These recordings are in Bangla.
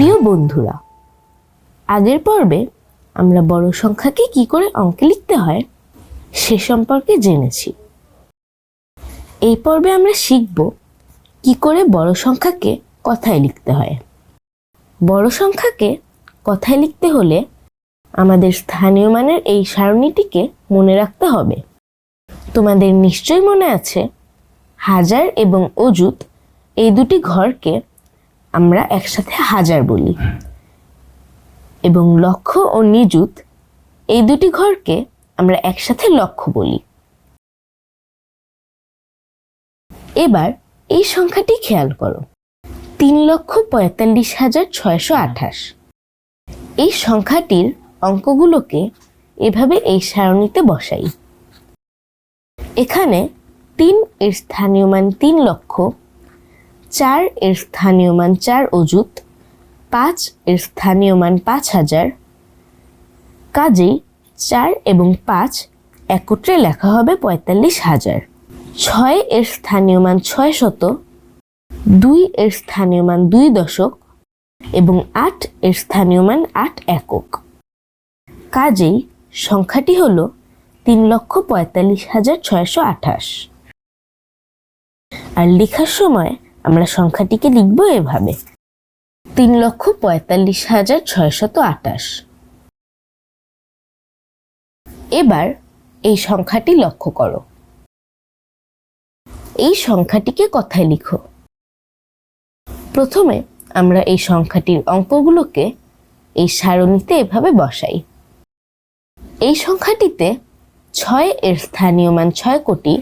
প্রিয় বন্ধুরা, আগের পর্বে আমরা বড় সংখ্যাকে কি করে অঙ্কে লিখতে হয় সে সম্পর্কে জেনেছি। এই পর্বে আমরা শিখব কি করে বড় সংখ্যাকে কথায় লিখতে হয়। বড় সংখ্যাকে কথায় লিখতে হলে আমাদের স্থানীয় মানের এই সারণীটিকে মনে রাখতে হবে। তোমাদের নিশ্চয়ই মনে আছে, হাজার এবং অযুত এই দুটি ঘরকে আমরা একসাথে হাজার বলি। এবং লক্ষ ও নিযুত, এই দুটি ঘরকে আমরা একসাথে লক্ষ বলি। এবার এই সংখ্যাটি খেয়াল করো। তিন লক্ষ পঁয়তাল্লিশ হাজার ছয়শো আঠাশ। এই সংখ্যাটির অঙ্কগুলোকে এভাবে এই সারণীতে বসাই। এখানে তিন এর স্থানীয় মান তিন লক্ষ চার এর স্থানীয় মান চার অযুত, পাঁচ এর স্থানীয় মান পাঁচ হাজার। কাজেই চার এবং পাঁচ একত্রে লেখা হবে পঁয়তাল্লিশ হাজার। ছয় এর স্থানীয় মান ছয় শত, দুই এর স্থানীয় মান দুই দশক এবং আট এর স্থানীয় মান আট একক। কাজেই সংখ্যাটি হল তিন লক্ষ পঁয়তাল্লিশ হাজার ছয়শো আঠাশ। আর লেখার সময় আমরা সংখ্যাটিকে লিখব এভাবে। তিন লক্ষ পঁয়তাল্লিশ হাজার ছয়শত আঠাশ এবার এই সংখ্যাটি লক্ষ্য করো। এই সংখ্যাটিকে কথায় লিখো। প্রথমে আমরা এই সংখ্যাটির অঙ্কগুলোকে এই সারণীতে এভাবে বসাই। এই সংখ্যাটিতে ছয় এর স্থানীয় মান ছয় কোটি,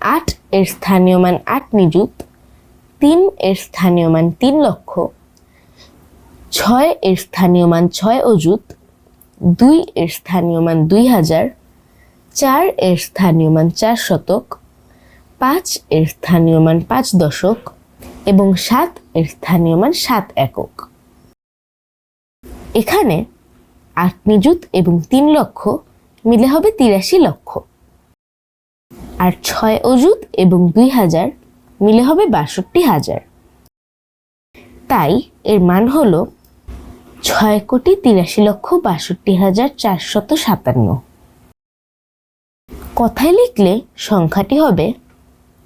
আট এর স্থানীয় মান আট নিযুত তিন এর স্থানীয় মান তিন লক্ষ, ছয় এর স্থানীয় মান ছয় অযুত, দুই এর স্থানীয় মান দুই হাজার, চার এর স্থানীয় মান চার শতক, পাঁচ এর স্থানীয় মান পাঁচ দশক এবং সাত এর স্থানীয় মান সাত একক। এখানে আট নিযুত এবং তিন লক্ষ মিলে হবে তিরাশি লক্ষ। আর ছয় অযুত এবং দুই হাজার মিলে হবে বাষট্টি হাজার। তাই এর মান হল ছয় কোটি তিরাশি লক্ষ বাষট্টি হাজার চারশত সাতান্ন। কথায় লিখলে সংখ্যাটি হবে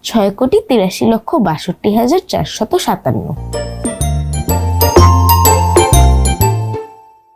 ছয় কোটি তিরাশি লক্ষ বাষট্টি হাজার চারশত সাতান্ন।